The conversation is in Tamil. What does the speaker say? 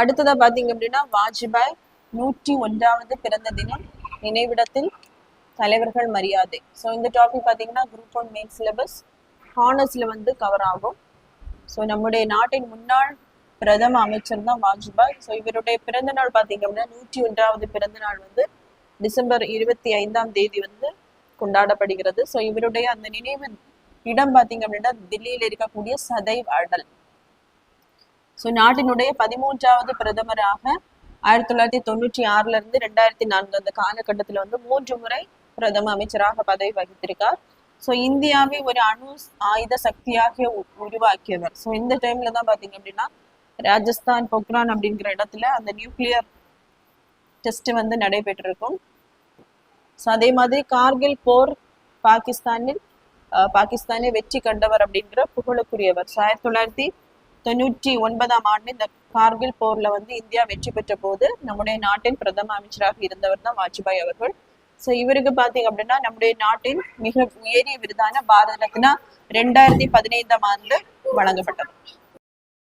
அடுத்ததா பாத்தீங்க அப்படின்னா வாஜ்பாய் நூற்றி ஒன்றாவது பிறந்த தினம் நினைவிடத்தில் தலைவர்கள் மரியாதை. ஸோ இந்த டாபிக் பார்த்தீங்கன்னா குரூப் ஒன் மெயின் சிலபஸ் ஹானர்ஸ்ல வந்து கவர் ஆகும். ஸோ நம்முடைய நாட்டின் முன்னாள் பிரதம அமைச்சர் தான் வாஜ்பாய். ஸோ இவருடைய பிறந்த நாள் பார்த்தீங்க அப்படின்னா நூற்றி ஒன்றாவது பிறந்த நாள் வந்து டிசம்பர் இருபத்தி ஐந்தாம் தேதி வந்து கொண்டாடப்படுகிறது. ஸோ இவருடைய அந்த நினைவு இடம் பார்த்தீங்க அப்படின்னா தில்லியில் இருக்கக்கூடிய சதைவ் அடல். ஸோ நாட்டினுடைய பதிமூன்றாவது பிரதமராக ஆயிரத்தி தொள்ளாயிரத்தி தொண்ணூற்றி ஆறுல இருந்து ரெண்டாயிரத்தி நான்கு அந்த காலகட்டத்தில் வந்து மூன்று முறை பிரதம அமைச்சராக பதவி வகித்திருக்கார். ஸோ இந்தியாவை ஒரு அணு ஆயுத சக்தியாக உருவாக்கியவர். ஸோ இந்த டைம்ல தான் பாத்தீங்க அப்படின்னா ராஜஸ்தான் பொக்ரான் அப்படிங்கிற இடத்துல அந்த நியூக்ளியர் டெஸ்ட் வந்து நடைபெற்றிருக்கும். ஸோ அதே மாதிரி கார்கில் போர் பாகிஸ்தானில் பாகிஸ்தானை வெற்றி கண்டவர் அப்படிங்கிற புகழுக்குரியவர். ஸோ ஆயிரத்தி தொள்ளாயிரத்தி தொண்ணூற்றி ஒன்பதாம் ஆண்டு இந்த கார்கில் போர்ல வந்து இந்தியா வெற்றி பெற்ற போது நம்முடைய நாட்டின் பிரதம அமைச்சராக இருந்தவர் தான் வாஜ்பாய் அவர்கள். ஸோ இவருக்கு பாத்தீங்க அப்படின்னா நம்முடைய நாட்டின் மிக உயரிய விருதான பாரத ரத்னா ரெண்டாயிரத்தி பதினைந்தாம் ஆண்டு வழங்கப்பட்டது.